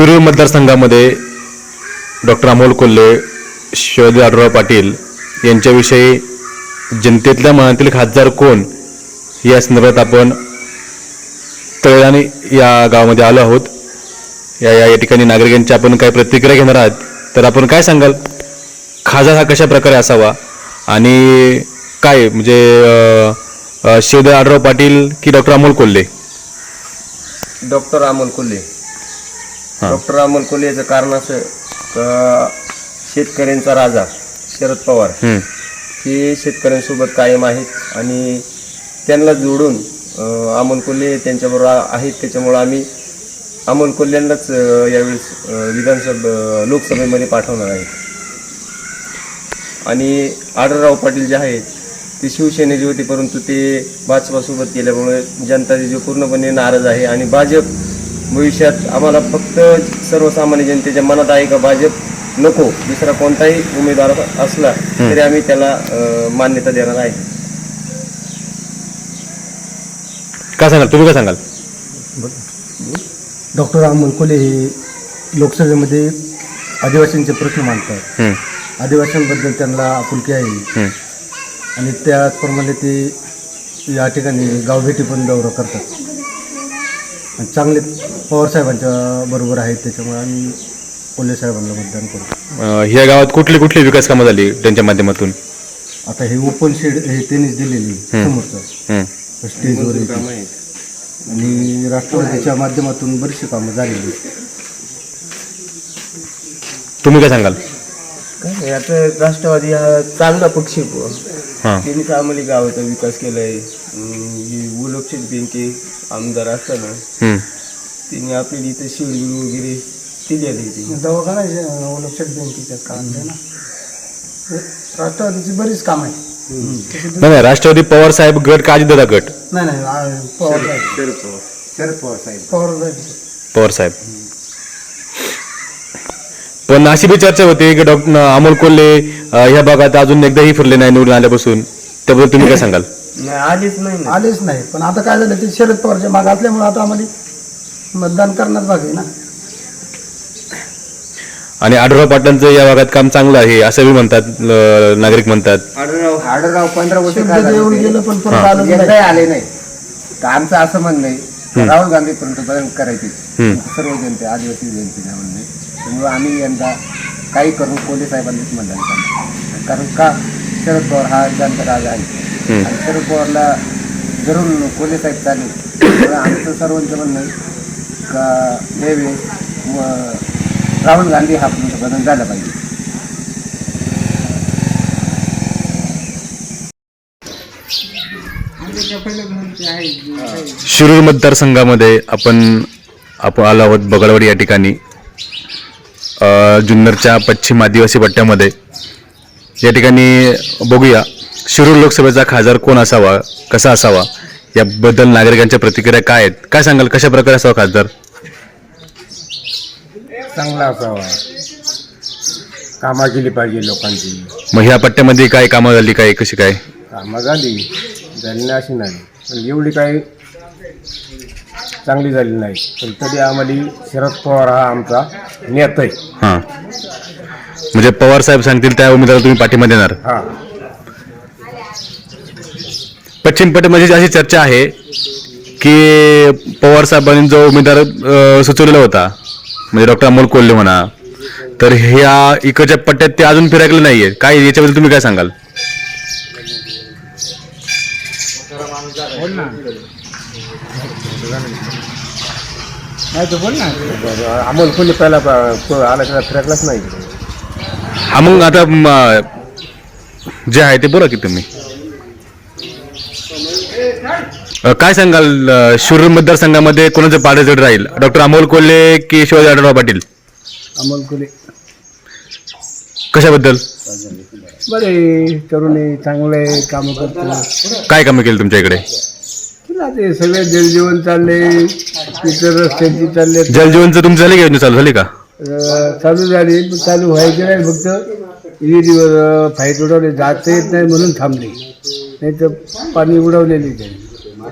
शिरूर मतदारसंघामध्ये डॉक्टर अमोल कोल्हे शिवाजी आढळराव पाटील यांच्याविषयी जनतेतल्या मनातील खासदार कोण या संदर्भात आपण तळाने या गावामध्ये आलो आहोत. या या या ठिकाणी नागरिकांची आपण काही प्रतिक्रिया घेणार आहात. तर आपण काय सांगाल? खासदार हा कशा प्रकारे असावा? आणि काय म्हणजे अं, आढराव पाटील की doctor Amol Kolhe? Doctor Amol Kolhe. Doctor Amol Kolhe याचं कारण असं का शेतकऱ्यांचा राजा शरद पवार हं. शेतकऱ्यांसोबत कायम आहेत आणि त्यांना जोडून अमोल कोल्हे त्यांच्याबरोबर आहेत. त्याच्यामुळं आम्ही अमोल कोल्ह्यांनाच यावेळेस विधानसभा लोकसभेमध्ये पाठवणार आहे. आणि आढळराव पाटील जे आहेत ते शिवसेनेचे होते परंतु ते भाजपासोबत केल्यामुळे जनता जे पूर्णपणे नाराज आहे. आणि भाजप भविष्यात आम्हाला फक्त सर्वसामान्य जनतेच्या मनात आहे का भाजप नको दुसरा कोणताही उमेदवार असला तरी आम्ही त्याला मान्यता देणार आहे. काय सांगाल? तुम्ही काय सांगाल? डॉक्टर अमोल कोल्हे हे लोकसभेमध्ये आदिवासींचे प्रश्न मांडतात. आदिवासींबद्दल त्यांना आपुलकी आहे. हं. आणि त्याचप्रमाणे ते या ठिकाणी गावभेटी पण दौरा करतात. आणि चांगले पवारसाहेबांच्या बरोबर आहेत त्याच्यामुळे आम्ही कोल्हे साहेबांना मतदान करू अं, ह्या गावात कुठली कुठली विकास कामं झाली त्यांच्या माध्यमातून आता हे ओपन शेड हे त्यांनीच दिलेली समोरचं हं. स्टेजवर येते. आणि राष्ट्रवादीच्या माध्यमातून बरीचशी कामं झालेली तुम्ही काय सांगाल काय आता राष्ट्रवादी हा चांगला पक्ष आहे बुवा. हां त्यांनीच आम्हाला गावाचा विकास केलाय उलक्षित बँके आमदार असताना हं. त्यांनी आपल्याला इथं शिवबिल वगैरे दिली आहे दवाखाना लक्षात बँकेच्या कामात ना? राष्ट्रवादीची बरीच काम आहे नाही नाही राष्ट्रवादी पवार साहेब गट का अजितदादा गट? नाही नाही पवार साहेब. शरद पवार. साहेब. पवार साहेब. पवार साहेब. पण अशी बी चर्चा होती की डॉक्टर अमोल कोल्हे अं, ह्या भागात अजून एकदाही फिरले नाही निवडून आल्यापासून. त्याबद्दल तुम्ही काय सांगाल? नाही आलीच नाही ना. आलेच नाही. पण आता काय झालं ते शरद पवारच्या मागे असल्यामुळे आता आम्हाला मतदान करण्यात भाग आहे ना. आणि आढळराव पाटलांचं या भागात काम चांगलं आहे असं बी म्हणतात नागरिक म्हणतात. आढळराव आढळराव पंधरा वर्ष शब्द काय झाले येऊन ते? गेलं पण परत. आलं एकदाही नाही आले नाही. तर आमचं असं म्हणणं आहे राहुल गांधीपर्यंत पर्यंत करायचे. हम्म. सर्व जनते आदिवासी जनतेला म्हणणे त्यामुळे आम्ही यंदा काही करून कोल्हे साहेबांनीच मतदान करणार कारण का? शरद पवार हा जनता राजा आहे. हम्म. आणि शरद पवारला जरूर कोल्हे साहेब चालेल. तर आमचं सर्वांचं म्हणणं आहे का देवे व राहुल गांधी हा पंतप्रधान झाला पाहिजे. शिरूर मतदारसंघामध्ये आपण आपण आलो आहोत बगडवाडी या ठिकाणी. अ, जुन्नरच्या पश्चिम आदिवासी पट्ट्यामध्ये या ठिकाणी बघूया शिरूर लोकसभेचा खासदार कोण असावा कसा असावा? याबद्दल नागरिकांच्या प्रतिक्रिया काय आहेत? काय सांगाल? कशा प्रकारे असावा खासदार? चांगला असावा. कामा केली पाहिजे लोकांची. मग ह्या पट्ट्यामध्ये काय कामं झाली काय? कशी काय? कामं झाली. झाली नाही अशी नाही. पण एवढी काही चांगली झाली नाही. पण तरी आम्हाला शरद पवार हा आमचा नेता आहे. हां. म्हणजे पवार साहेब सांगतील त्या उमेदवाराला तुम्ही पाठिंबा देणार. हा. पश्चिम पट्ट्यामध्ये अशी चर्चा आहे की पवार साहेबांनी जो उमेदवार सुचवलेला होता म्हणजे डॉक्टर अमोल कोल्हे म्हणा तर ह्या इकडच्या पट्ट्यात ते अजून फिराकले नाहीये. काय याच्याबद्दल तुम्ही काय सांगाल? नाही तर बोल ना अमोल कोल्हे पहिला आला त्याला फिरकलाच नाही. हा मग आता म, जे आहे ते बोला की तुम्ही. अ, काय सांगाल अ, शिरूर मतदारसंघामध्ये कोणाचं पाडे जड राहील? डॉक्टर अमोल कोल्हे की शिवाजी आढळराव पाटील? अमोल कोल्हे. कशाबद्दल? बरे तरुणी चांगले कामं करतो काय कामं केली तुमच्या इकडे? तुला ते सगळे जलजीवन चालले इतर रस्त्यांची चालले. जलजीवनचं तुमचं झाले का योजना चालू झाली का? अं, चालू झाली पण चालू व्हायचे नाही फक्त. विहिरीवर फाईट उडवले जाता येत नाही म्हणून थांबले. नाही तर पाणी उडवलेली त्यांनी.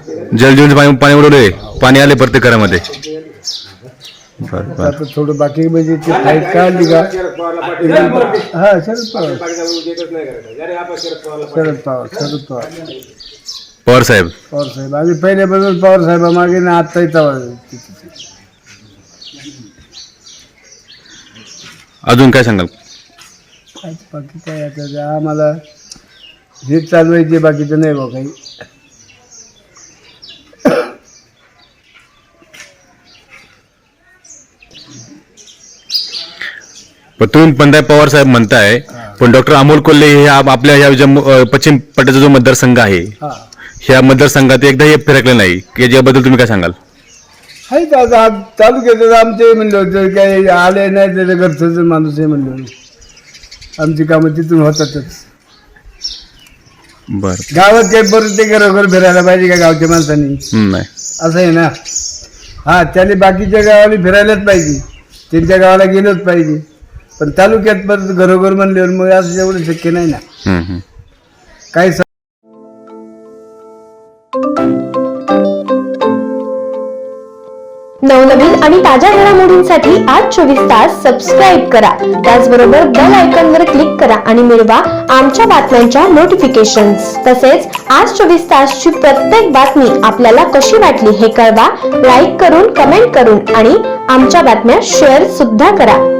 जलजीवनचं पाणी पाणी उडवले पाणी आले प्रत्येक घरामध्ये. बरं बरं आता थोडं बाकी म्हणजे ते फाईट काढली का? हा शरद पवार. शरद पवार शरद पवार. पवार साहेब. पवार साहेब आम्ही पहिल्यापासून पवार साहेबा मागे ना आत्ताही तवा अजून काय सांगाल? बाकी काय आता ते आम्हाला हे चालवायचे बाकीचं नाही बा काही. पण तुम्ही म्हणताय पवार साहेब म्हणताय पण डॉक्टर अमोल कोल्हे हे आप- आपल्या ह्या जम्मू अ, पश्चिम पट्ट्याचा जो मतदारसंघ आहे हा. ह्या मतदारसंघात एकदाही फिरकले नाही. याच्याबद्दल तुम्ही काय सांगाल? आहे आज तालुक्यात आमचे म्हणलं होतं काही आले नाही त्याच्या घरचं माणूस आहे म्हणलं. आमची कामं तिथून होतातच. बर. गावात काही बरं ते घरोघर फिरायला पाहिजे का गावच्या माणसांनी? नाही. असं आहे ना? हा त्याने बाकीच्या गावाला फिरायलाच पाहिजे. त्यांच्या गावाला गेलोच पाहिजे. पण तालुक्यात परत घरोघर म्हणल्यावर मग असं एवढं शक्य नाही ना. हम्म, हम्म. काही स- नवनवीन आणि ताज्या घडामोडींसाठी आज चोवीस तास सबस्क्राईब करा. त्याचबरोबर बेल आयकॉन वर क्लिक करा आणि मिळवा आमच्या बातम्यांच्या नोटिफिकेशन्स तसेच आज चोवीस तासची प्रत्येक बातमी आपल्याला कशी वाटली हे कळवा. लाईक करून कमेंट करून आणि आमच्या बातम्या शेअर सुद्धा करा.